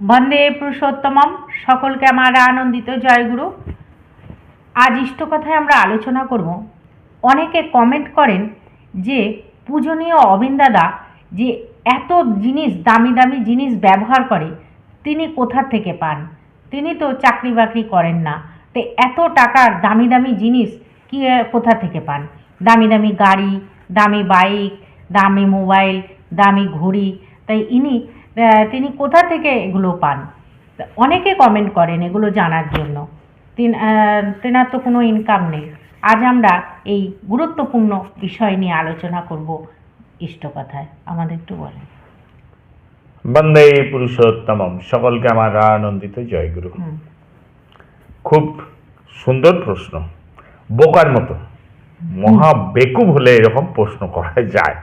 বন্দে পুরুষোত্তমম। সকলকে আমার আনন্দিত জয়গুরু আজ ইষ্ট কথায় আমরা আলোচনা করব, অনেকে কমেন্ট করেন যে, পূজনীয় অবিন্দাদা যে এত জিনিস, দামি দামি জিনিস ব্যবহার করে, তিনি কোথা থেকে পান? তিনি তো চাকরি বাকরি করেন না। তো এত টাকার দামি দামি জিনিস কি কোথা থেকে পান? দামি দামি গাড়ি, দামি বাইক দামি মোবাইল দামি ঘড়ি। তাই ইনি তিনি কোথা থেকে এগুলো পান? অনেকে কমেন্ট করেন এগুলো জানার জন্য। তেনার তো কোনো ইনকাম নেই। আজ আমরা এই গুরুত্বপূর্ণ বিষয় নিয়ে আলোচনা করব ইষ্ট কথায় আমাদের একটু বলেন। বন্দে পুরুষোত্তমম। সকলকে আমার আনন্দিত জয়গুরু। খুব সুন্দর প্রশ্ন। বোকার মতো। মহা বেকুব হলে এরকম প্রশ্ন করা যায়।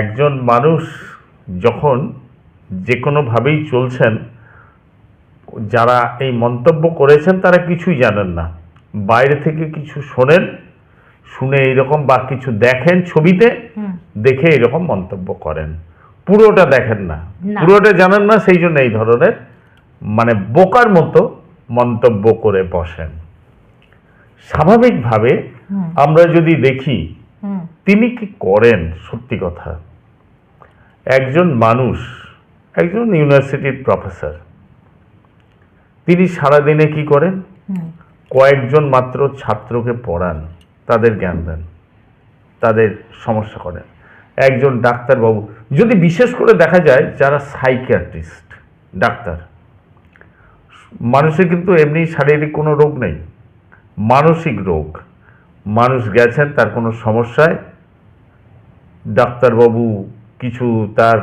একজন মানুষ যখন যে কোনোভাবেই চলছেন যারা এই মন্তব্য করেছেন তারা কিছুই জানেন না। বাইরে থেকে কিছু শোনেন শুনে এইরকম বা কিছু দেখেন ছবিতে দেখে এরকম মন্তব্য করেন। পুরোটা দেখেন না। না। পুরোটা জানেন না সেই জন্য এই ধরনের মানে বোকার মতো মন্তব্য করে বসেন। স্বাভাবিকভাবে আমরা যদি দেখি তিনি কি করেন? সত্যি কথা। একজন মানুষ একজন ইউনিভার্সিটির প্রফেসর। তিনি সারাদিনে কি করেন? কয়েকজন মাত্র ছাত্রকে পড়ান তাদের জ্ঞান দেন তাদের সমস্যা করেন। একজন ডাক্তারবাবু যদি বিশেষ করে দেখা যায় যারা সাইকিয়াট্রিস্ট ডাক্তার মানুষের কিন্তু এমনি শারীরিক কোনো রোগ নেই মানসিক রোগ। মানুষ গেছেন তার কোনো সমস্যায় ডাক্তারবাবু কিছু তার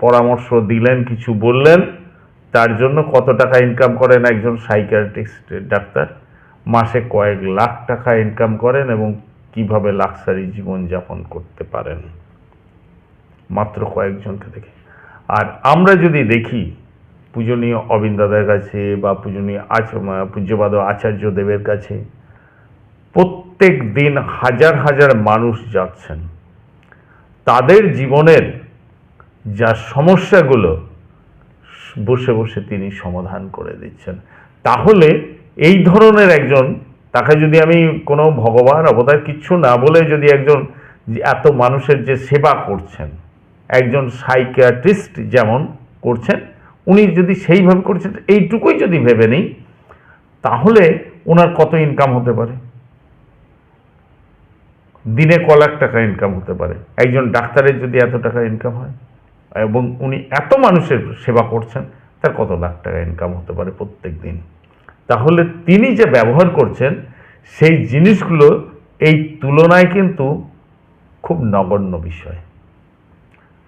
পরামর্শ দিলেন, কিছু বললেন, তার জন্য কত টাকা ইনকাম করেন একজন সাইকিয়াট্রিস্ট ডাক্তার? মাসে কয়েক লাখ টাকা ইনকাম করেন এবং কীভাবে লাক্সারি জীবনযাপন করতে পারেন? মাত্র কয়েকজনকে দেখে। আর আমরা যদি দেখি, পূজনীয় অবিন্দাদের কাছে বা পূজনীয় আচ পূজ্যপাদ আচার্য দেবের কাছে, প্রত্যেক দিন হাজার হাজার মানুষ যাচ্ছেন। তাদের জীবনের যা সমস্যাগুলো বসে বসে তিনি সমাধান করে দিচ্ছেন। তাহলে এই ধরনের একজন, তাকে যদি আমি কোনো ভগবান, অবতার কিচ্ছু না বলে যদি একজন এত মানুষের যে সেবা করছেন, একজন সাইকিয়াট্রিস্ট যেমন করছেন, উনি যদি সেইভাবে করছেন, এইটুকুই যদি ভেবে নিই, তাহলে ওনার কত ইনকাম হতে পারে? দিনে ক লাখ টাকা ইনকাম হতে পারে। একজন ডাক্তারের যদি এত টাকা ইনকাম হয়? এবং উনি এত মানুষের সেবা করছেন, তার কত লাখ টাকা ইনকাম হতে পারে প্রত্যেক দিন তাহলে তিনি যে ব্যবহার করছেন, সেই জিনিসগুলো এই তুলনায় কিন্তু খুব নগণ্য বিষয়।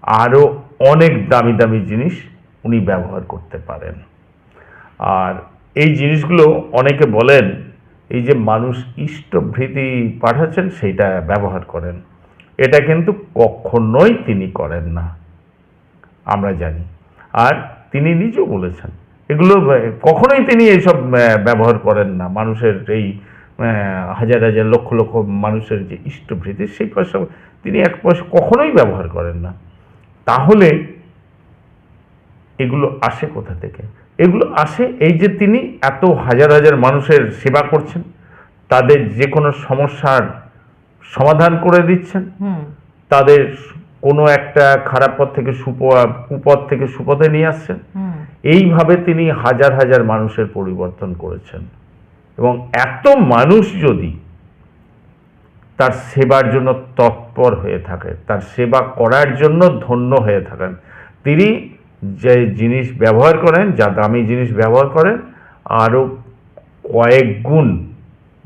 আরও অনেক দামি দামি জিনিস উনি ব্যবহার করতে পারেন। আর এই জিনিসগুলো অনেকে বলেন, এই যে মানুষ ইষ্টভৃতি পাঠাচ্ছেন, সেইটা ব্যবহার করেন। এটা কিন্তু কখনোই তিনি করেন না। আমরা জানি। আর তিনি নিজেও বলেছেন। এগুলো কখনোই তিনি এইসব ব্যবহার করেন না। মানুষের এই হাজার হাজার লক্ষ লক্ষ মানুষের যে ইষ্টভৃতি সেই পয়সা তিনি এক পয়সা কখনোই ব্যবহার করেন না। তাহলে এগুলো আসে কোথা থেকে? এগুলো আসে এই যে তিনি এত হাজার হাজার মানুষের সেবা করছেন তাদের যে কোনো সমস্যার সমাধান করে দিচ্ছেন তাদের কোনো একটা খারাপ পথ থেকে সুপ কুপথ থেকে সুপথে নিয়ে আসছেন। এইভাবে তিনি হাজার হাজার মানুষের পরিবর্তন করেছেন। এবং এত মানুষ যদি তার সেবার জন্য তৎপর হয়ে থাকে তার সেবা করার জন্য ধন্য হয়ে থাকেন তিনি যে জিনিস ব্যবহার করেন যা দামি জিনিস ব্যবহার করেন আরও কয়েক গুণ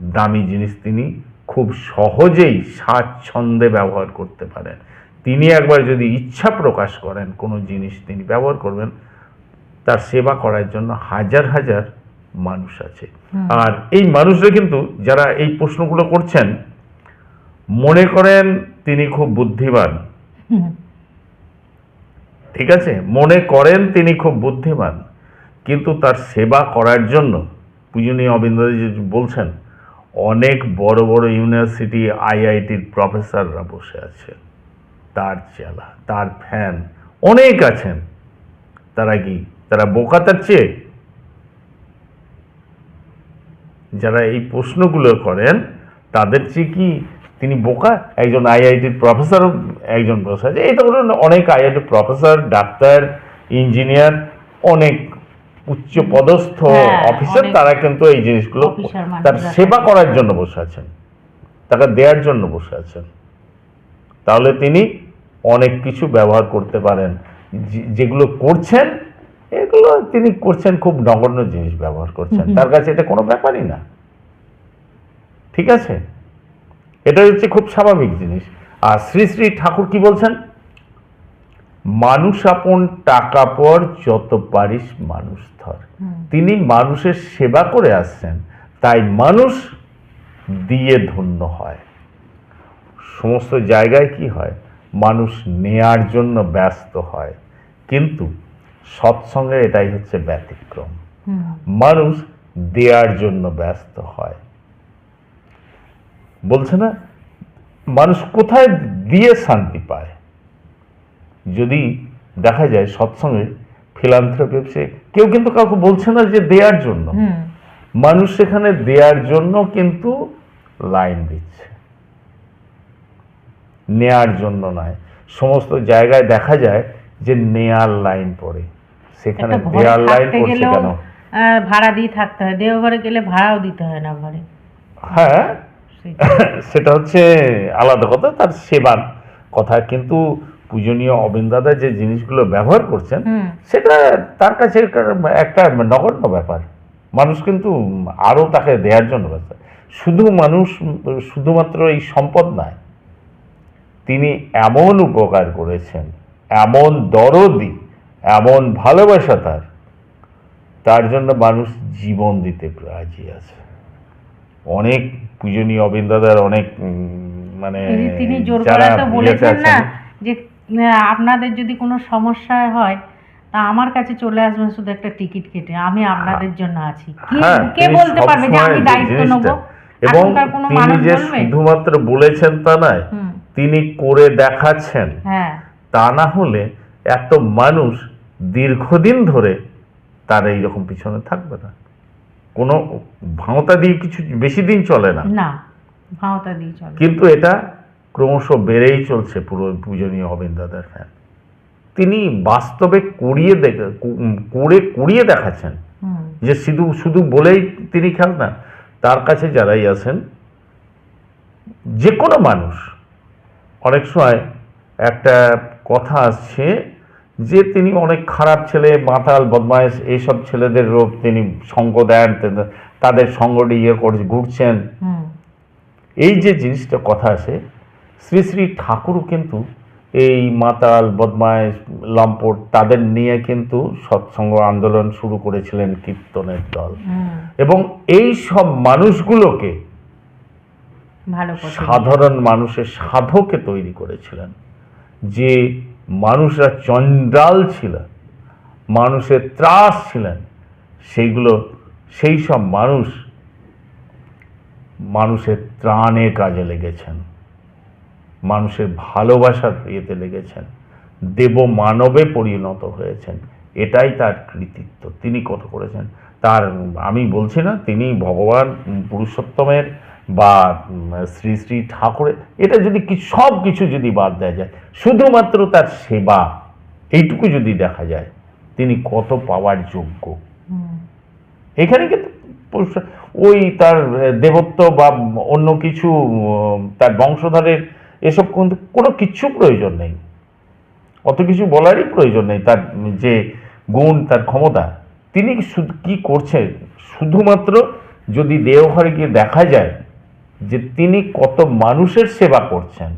দামি জিনিস তিনি খুব সহজেই স্বাচ্ছন্দ্যে ব্যবহার করতে পারেন। তিনি একবার যদি ইচ্ছা প্রকাশ করেন কোনো জিনিস তিনি ব্যবহার করবেন তার সেবা করার জন্য হাজার হাজার মানুষ আছে। আর এই মানুষরা কিন্তু যারা এই প্রশ্নগুলো করছেন মনে করেন তিনি খুব বুদ্ধিমান। ঠিক আছে? মনে করেন তিনি খুব বুদ্ধিমান। কিন্তু তার সেবা করার জন্য পূজনীয় অবিন্দ্রজি বলছেন অনেক বড় বড় ইউনিভার্সিটি আইআইটির প্রফেসররা বসে আছে তার চেলা তার ফ্যান অনেক আছেন। তারা কি তারা বোকা তার চেয়ে? যারা এই প্রশ্নগুলো করেন তাদের চেয়ে কি তিনি বোকা? একজন আইআইটির প্রফেসর একজন বসে আছে এই ধরুন অনেক আইআইটি প্রফেসর ডাক্তার ইঞ্জিনিয়ার অনেক উচ্চ পদস্থ হ্যাঁ, অফিসার তারা কিন্তু এই জিনিসগুলো তার সেবা করার জন্য বসে আছেন। তাকে দেওয়ার জন্য বসে আছেন। তাহলে তিনি অনেক কিছু ব্যবহার করতে পারেন। যেগুলো করছেন এগুলো তিনি করছেন খুব নগণ্য জিনিস ব্যবহার করছেন। তার কাছে এটা কোনো ব্যাপারই না। ঠিক আছে? এটা হচ্ছে খুব স্বাভাবিক জিনিস। আর শ্রী শ্রী ঠাকুর কি বলছেন? মানুষ আপন টাকা পর যত পারিস মানুষ ধর। তিনি মানুষের সেবা করে আসছেন তাই মানুষ দিয়ে ধন্য হয়। সমস্ত জায়গায় কি হয়? মানুষ নেয়ার জন্য ব্যস্ত হয়। কিন্তু সৎসঙ্গে এটাই হচ্ছে ব্যতিক্রম। মানুষ দেয়ার জন্য ব্যস্ত হয়। বলছে না মানুষ কোথায় দিয়ে শান্তি পায়? যদি দেখা যায় সৎসঙ্গে ফিলান্থ্রপি কেউ কিন্তু কাউকে বলছে না যে দেয়ার জন্য। মানুষ সেখানে দেয়ার জন্য কিন্তু লাইন দিচ্ছে। নেয়ার জন্য নয়। সমস্ত জায়গায় দেখা যায় যে নেয়ার লাইন পড়ে। সেখানে দেয়ার লাইন পড়ছে কেন? ভাড়া দিয়ে থাকতে হয়। দেওঘরে গেলে ভাড়াও দিতে হয় না ঘরে। হ্যাঁ সেটা হচ্ছে আলাদা কথা তার সেবার কথা। কিন্তু পূজনীয় অবিন দাদা যে জিনিসগুলো ব্যবহার করছেন সেটা তার কাছে একটা- একটা নগণ্য ব্যাপার। মানুষ কিন্তু আরও তাকে দেওয়ার জন্য ব্যস্ত। শুধু মানুষ শুধুমাত্র এই সম্পদ নয় তিনি এমন উপকার করেছেন এমন দরদি এমন ভালোবাসা তার তার জন্য মানুষ জীবন দিতে রাজি আছে। অনেক পূজনীয় অবিন্দাদার অনেক মানে তিনি জোর গলায় তো বলেছেন না যে আপনাদের যদি কোনো সমস্যা হয় তা আমার কাছে চলে আসবেন শুধু একটা টিকিট কেটে। আমি আপনাদের জন্য আছি। কে হ্যাঁ, বলতে পারবে যে আমি দায়িত্ব নেব? এবং কোনো তিনি মানুষ যে শুধুমাত্র বলেছেন তা নয় তিনি করে দেখাচ্ছেন হ্যাঁ। তা না হলে এত মানুষ দীর্ঘদিন ধরে তার এইরকম পিছনে থাকবে না। কোনো ভাঁওতা দিয়ে কিছু বেশি দিন চলে না। না দিয়ে চলে কিন্তু এটা ক্রমশ বেড়েই চলছে পুরো পূজনীয় অবিন্দাদার ফ্যান। তিনি বাস্তবে করিয়ে দেখে করে করিয়ে দেখাচ্ছেন। যে শুধু শুধু বলেই তিনি খেল না তার কাছে যারাই আছেন যে কোনো মানুষ অনেক সময় একটা কথা আসছে যে তিনি অনেক খারাপ ছেলে মাতাল বদমাইশ এইসব ছেলেদের রোগ তিনি সঙ্গ দেন তাদের সঙ্গটি ইয়ে করে ঘুরছেন। এই যে জিনিসটা কথা আছে শ্রী শ্রী ঠাকুরও কিন্তু এই মাতাল বদমাইশ লম্পট তাদের নিয়ে কিন্তু সৎসঙ্গ আন্দোলন শুরু করেছিলেন কীর্তনের দল। এবং এই সব মানুষগুলোকে সাধারণ মানুষের সাধকে তৈরি করেছিলেন। যে মানুষরা চণ্ডাল ছিল মানুষের ত্রাস ছিলেন, সেইগুলো, সেই সব মানুষ মানুষের ত্রাণে কাজে লেগেছেন। মানুষের ভালোবাসার ইয়েতে লেগেছেন। দেব মানবে পরিণত হয়েছেন। এটাই তার কৃতিত্ব। তিনি কত করেছেন? তার, আমি বলছি না, তিনি ভগবান পুরুষোত্তমের বা শ্রী শ্রী ঠাকুরের এটা যদি সব কিছু যদি বাদ দেওয়া যায় শুধুমাত্র তার সেবা এইটুকু যদি দেখা যায় তিনি কত পাওয়ার যোগ্য। এখানে কিন্তু ওই তার দেবত্ব বা অন্য কিছু তার বংশধরের এসব কিন্তু কোনো কিচ্ছু প্রয়োজন নেই। অত কিছু বলারই প্রয়োজন নেই তার যে গুণ তার ক্ষমতা। তিনি শুধু কি করছেন? শুধুমাত্র যদি দেওঘরে গিয়ে দেখা যায় যে তিনি কত মানুষের সেবা করছেন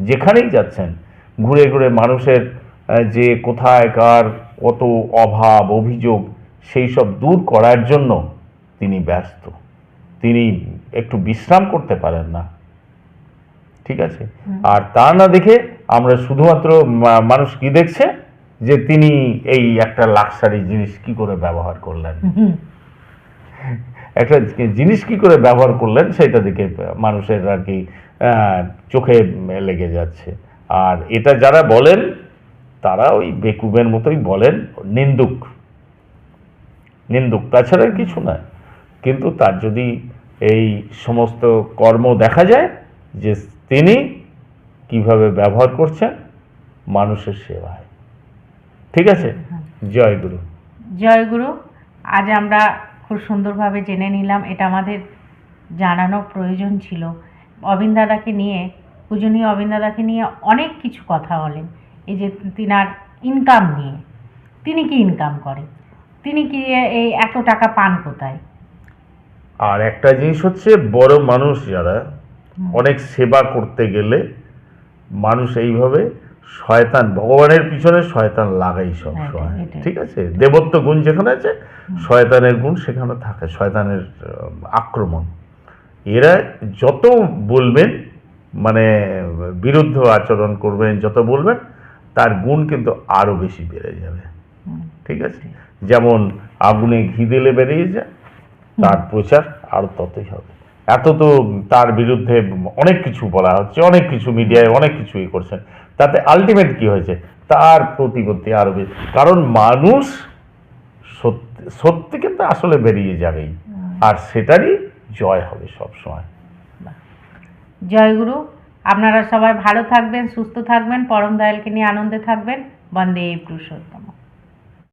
যেখানেই যাচ্ছেন ঘুরে ঘুরে মানুষের যে কোথায় কার কত অভাব অভিযোগ সেই সব দূর করার জন্য তিনি ব্যস্ত। তিনি একটু বিশ্রাম করতে পারেন না। ঠিক আছে? আর তা না দেখে আমরা শুধুমাত্র মানুষ কি দেখছে? যে তিনি এই একটা লাক্সারি জিনিস কি করে ব্যবহার করলেন। একটা জিনিস কি করে ব্যবহার করলেন সেটা দেখে মানুষের আর কি চোখে লেগে যাচ্ছে। আর এটা যারা বলেন তারা ওই বেকুবের মতোই বলেন নিন্দুক। নিন্দুক তাছাড়া কিছু না। কিন্তু তার যদি এই সমস্ত কর্ম দেখা যায় যে তিনি কীভাবে ব্যবহার করছেন মানুষের সেবায়। ঠিক আছে? জয় গুরু। জয়গুরু আজ আমরা খুব সুন্দরভাবে জেনে নিলাম এটা আমাদের জানানো প্রয়োজন ছিল। অবিন দাদাকে নিয়ে পূজনীয় অবিন দাদাকে নিয়ে অনেক কিছু কথা বলেন। এই যে তিনার ইনকাম নিয়ে তিনি কি ইনকাম করেন তিনি কি এই এত টাকা পান কোথায়? আর একটা জিনিস হচ্ছে বড় মানুষ যারা অনেক সেবা করতে গেলে মানুষ এইভাবে শয়তান ভগবানের পিছনে শয়তান লাগাই সব সময়। ঠিক আছে? দেবত্ব গুণ যেখানে আছে শয়তানের গুণ সেখানে থাকে শয়তানের আক্রমণ। এরা যত বলবেন মানে বিরুদ্ধ আচরণ করবেন যত বলবেন তার গুণ কিন্তু আরও বেশি বেড়ে যাবে। ঠিক আছে? যেমন আগুনে ঘি দিলে বেরিয়ে যায় তার প্রচার আরও ততই হবে। এত তো তার বিরুদ্ধে অনেক কিছু বলা হচ্ছে অনেক কিছু মিডিয়ায় অনেক কিছু ই করছেন। তাতে আলটিমেট কি হয়েছে? তার প্রতিপত্তি আরও বেশি। কারণ মানুষ সত্যি সত্যি কিন্তু আসলে বেরিয়ে যাবেই। আর সেটারই জয় হবে সব সময় জয়গুরু আপনারা সবাই ভালো থাকবেন সুস্থ থাকবেন পরম দয়ালকে নিয়ে আনন্দে থাকবেন। বন্দে পুরুষোত্তম।